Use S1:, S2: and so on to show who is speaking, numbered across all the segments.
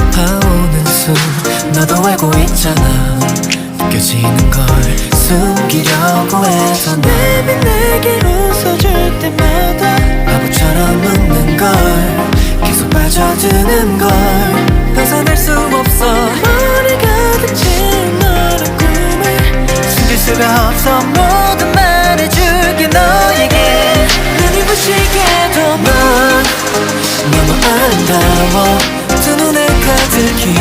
S1: 가파오는 숨 너도 알고 있잖아. 느껴지는 걸 숨기려고 해서 맘이 내게 웃어줄 때마다 바보처럼 웃는 걸 계속 빠져드는 걸 벗어날 수 없어. 머리가 다친 너란 꿈을 숨길 수가 없어. 모두 말해줄게 너에게. 눈이 부시게도 넌 너무 아름다워. 두 눈에 가득히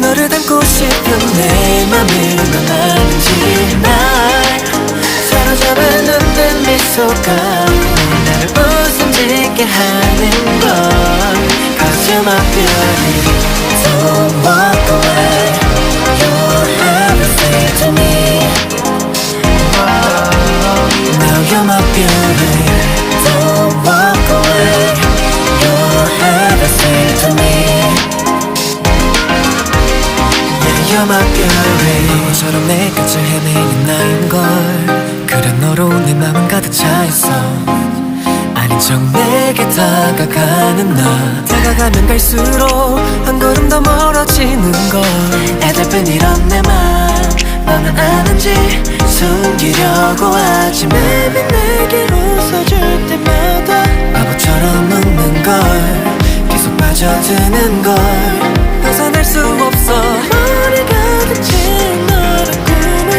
S1: 너를 담고 싶은 내 맘을 넌 아는지 날 사로잡은 눈뜬 미소가 나를 웃음 짓게 하는 건 Cause you're my beauty Don't walk away You're everything to me Now you're my beauty 갈수록 한 걸음 더 멀어지는 걸. 애달픈 이런 내맘 너는 아는지 숨기려고 하지. 맘이 내게 웃어줄 때마다 바보처럼 웃는 걸 계속 빠져드는 걸. 벗어날 수 없어. 머리가 다친 너란 꿈을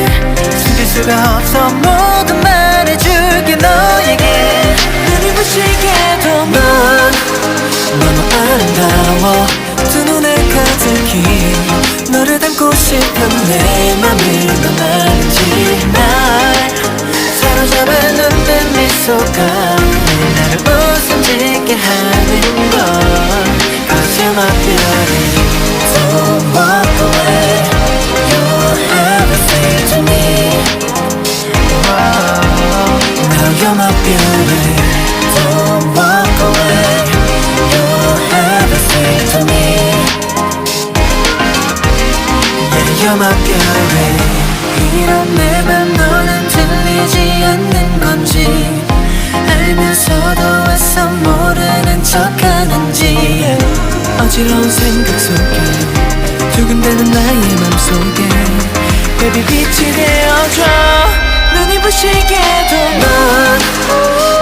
S1: 숨길 수가 없어. 모두 말해줄게 너에게 눈이 부시게도 넌 너무 아름다워. 두 눈에 가득히 너를 담고 싶은 내넌 알지 날 사로잡은 눈뜬 미소가 나를 웃음 짓게 하는 건 Cause Beauty 이런 내 맘 너는 들리지 않는 건지 알면서도 애써 모르는 척하는지. 어지러운 생각 속에 두근대는 나의 맘속에 Baby 빛이 되어줘. 눈이 부시게도 넌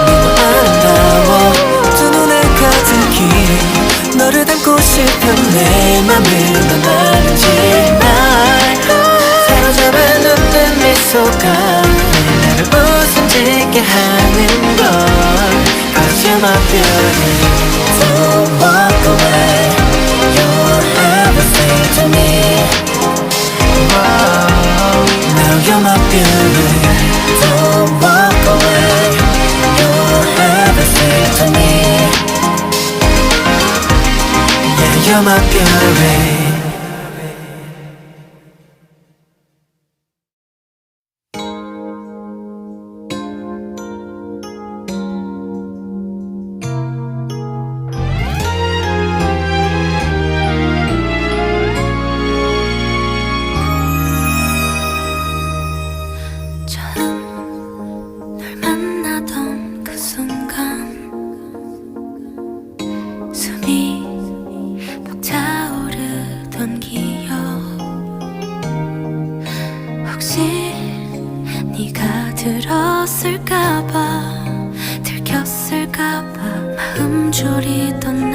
S1: 너무 아름다워. 두 눈에 가득히 너를 담고 싶은 내 맘을 넌 미소가 나를 웃음 짓게 하는 건 my beauty
S2: 들었을까봐 들켰을까봐 마음 졸이던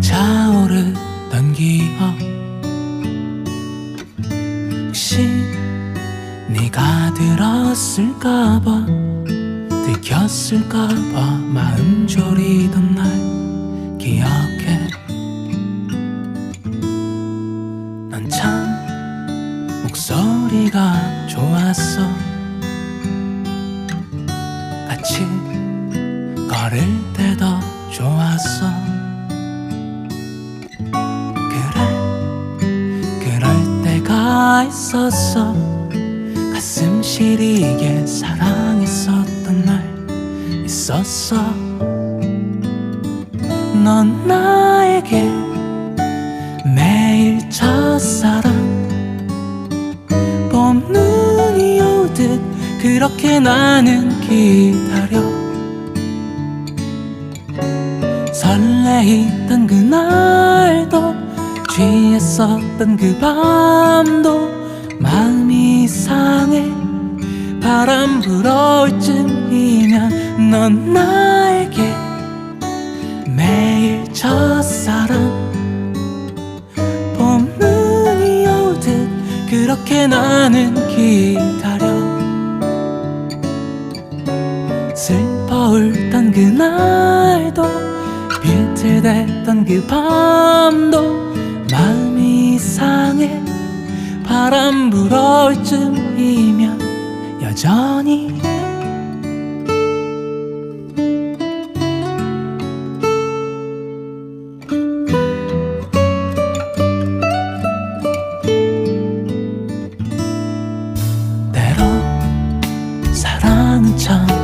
S3: 차오르던 기억 혹시 네가 들었을까봐 들켰을까봐 마음 졸이던 날 기억해. 넌참 목소리가 좋았어. 같이 걸을 때도 좋았어 있었어. 가슴 시리게 사랑했었던 날 있었어. 넌 나에게 매일 첫사랑. 봄 눈이 오듯 그렇게 나는 기다려. 설레이던 그날도 취했었던 그 밤도 마음이 이상해. 바람 불어올 쯤이면 넌 나에게 매일 첫사랑. 봄눈이 오듯 그렇게 나는 기다려. 슬퍼 울던 그날도 비틀댔던 그 밤도 마음이 이상해 바람 불어올 쯤이면 여전히 때로 사랑은 참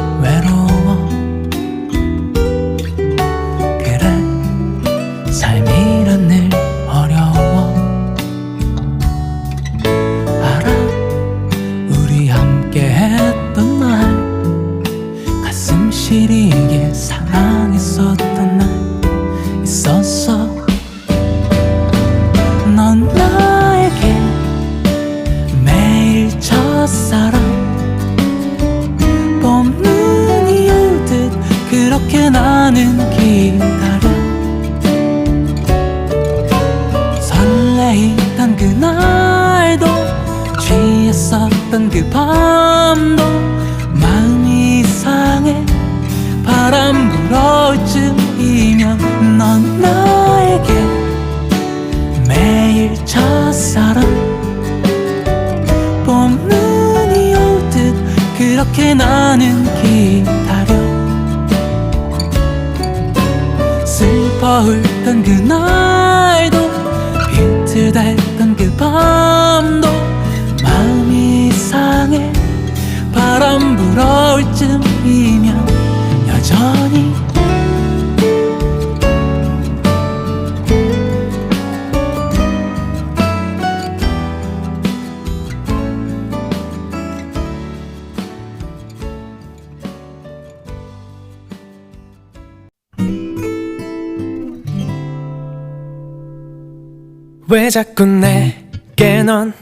S4: 자꾸 내게 넌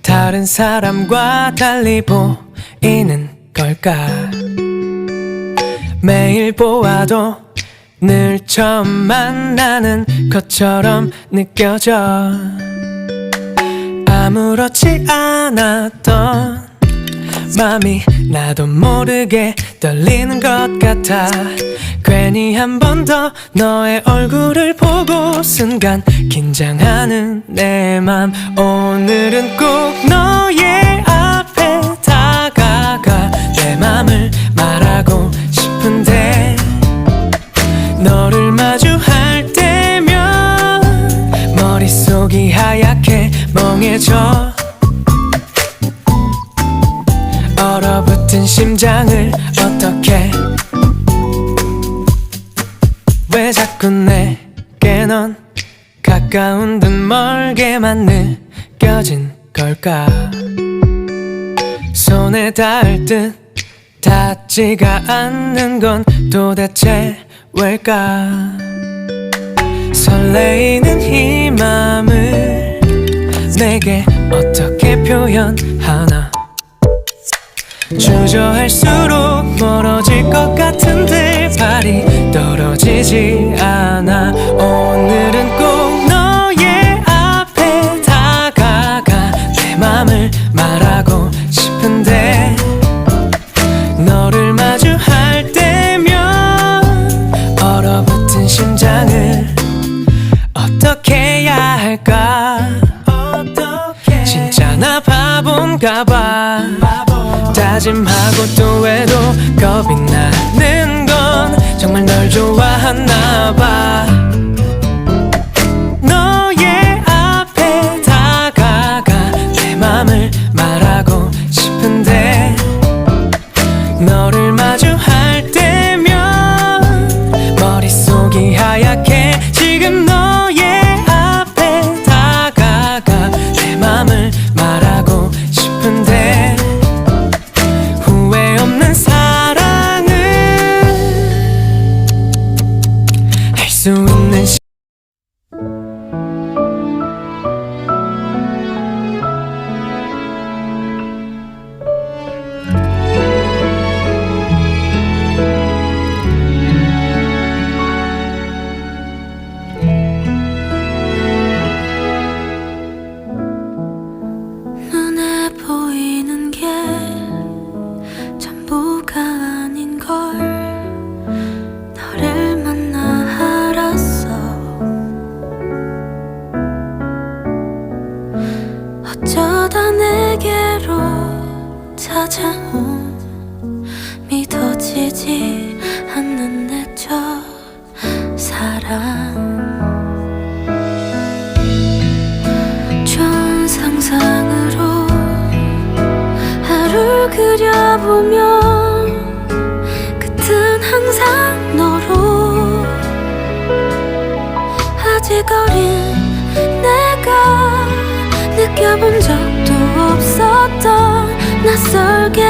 S4: 다른 사람과 달리 보이는 걸까? 매일 보아도 늘 처음 만나는 것처럼 느껴져. 아무렇지 않았던 맘이 나도 모르게 떨리는 것 같아. 괜히 한 번 더 너의 얼굴을 보고 순간 긴장하는 내 맘 오늘은 꼭 너의 앞에 다가가 내 맘을 말하고 싶은데 너를 마주할 때면 머릿속이 하얗게 멍해져 얼어붙은 심장을 어떻게? 왜 자꾸 내게 넌 가까운 듯 멀게만 느껴진 걸까? 손에 닿을 듯 닿지가 않는 건 도대체 왜일까? 설레이는 이 맘을 내게 어떻게 표현하나 주저할수록 멀어질 것 같은데 발이 떨어지지 않아. 오늘은 꼭 다짐하고 또 해도 겁이 나는 건 정말 널 좋아하나 봐
S2: 찾아온
S1: circle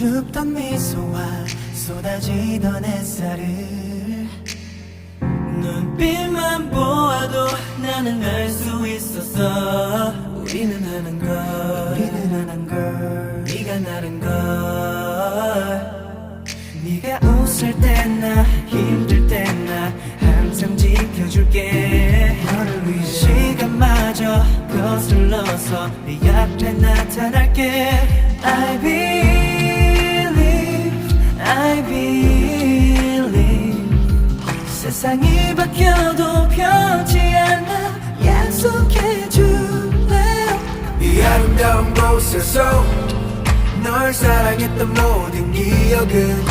S1: 수줍던 미소와 쏟아지던 햇살을 눈빛만 보아도 나는 알 수 있었어. 우리는 하는 걸 우리는 하는 걸 네가 나른 걸. 네가 웃을 때나 힘들 때나 항상 지켜줄게. 너를 위해 시간마저 거슬러서 네 앞에 나타날게. I believe I believe 세상이 바뀌어도 변치 않아 약속해 줄래?
S5: 이 아름다운 곳에서 널 사랑했던 모든 기억은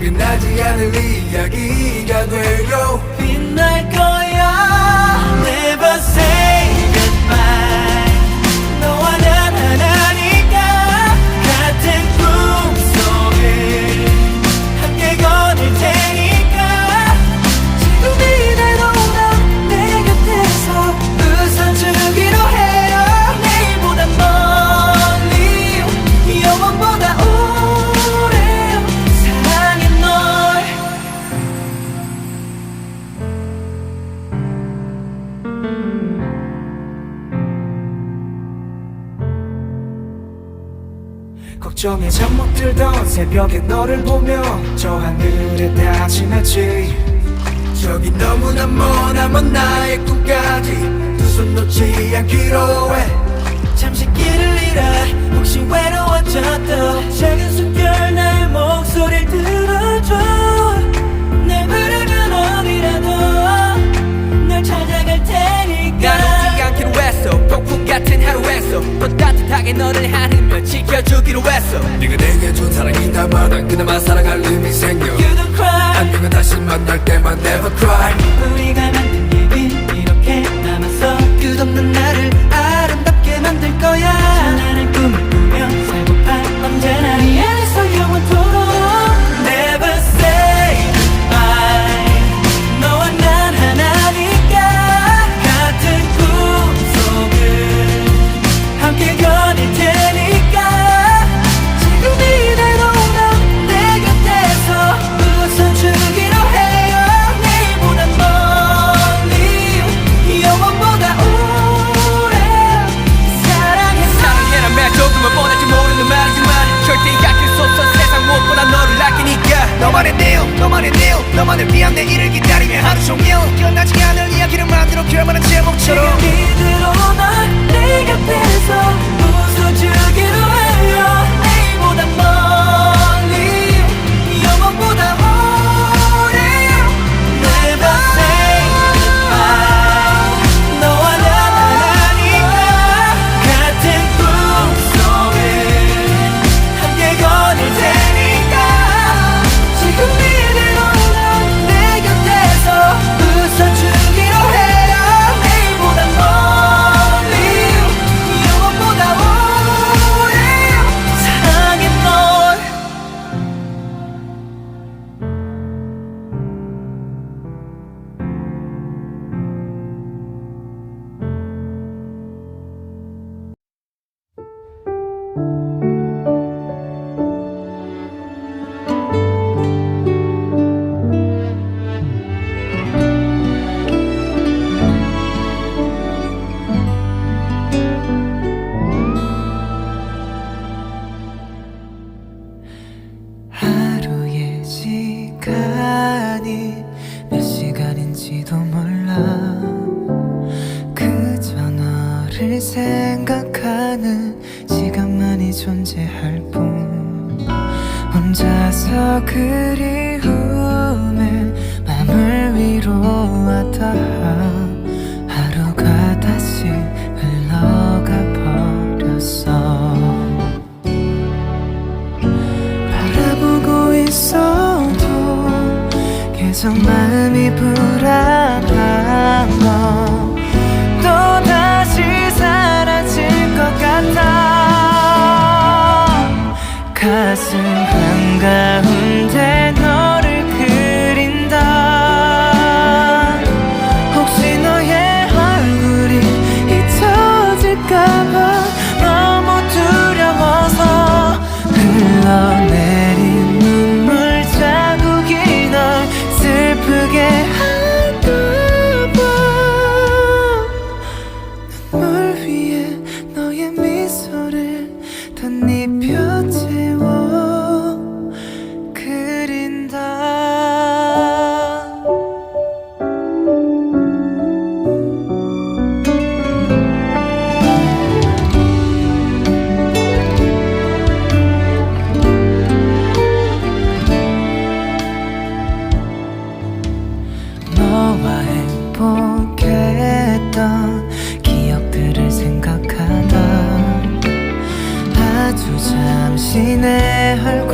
S5: 끝나지 않을 이야기가 돼요
S1: 빛날 거야. Never say 새벽에 너를 보며 저 하늘에 다짐했지.
S5: 저기 너무나 머나먼 나의 꿈까지 두 손 놓지 않기로 해.
S1: 잠시 길을 잃어 혹시 외로워졌던 작은 숨결 나의 목소리를 들어줘. 내 부르면 어디라도 널 찾아갈 테니까.
S4: 나누지 않기로 했어. 폭풍 같은 하루에서 또 따뜻하게 너를 지켜주기로 했어.
S5: 네가 내게 준 사랑이 나만 그나마 사랑할 힘이 생겨.
S1: You don't cry.
S5: 안녕은 다시 만날 때만 never cry.
S1: 우리가 만든 얘기 이렇게 남았어 끝없는 나를 아름답게 만들 거야
S4: 너만의 내일 너만을 위한 내 일을 기다리며 하루 종일 끝나지 않을 이야기를 만들어 결말은 제목처럼.
S1: 이대로 널내 곁에서 웃어주기로 너와 행복했던 기억들을 생각하다 아주 잠시 내 얼굴